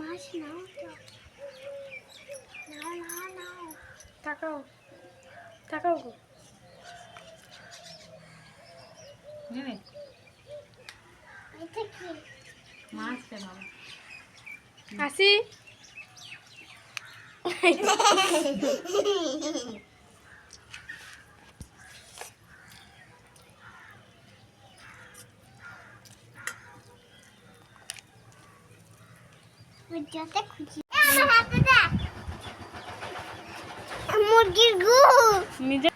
মাছ নাও নাও নাও নাও তাকাও তাকাও গো নেবে বাবা আসি? মুরগির গু নিজে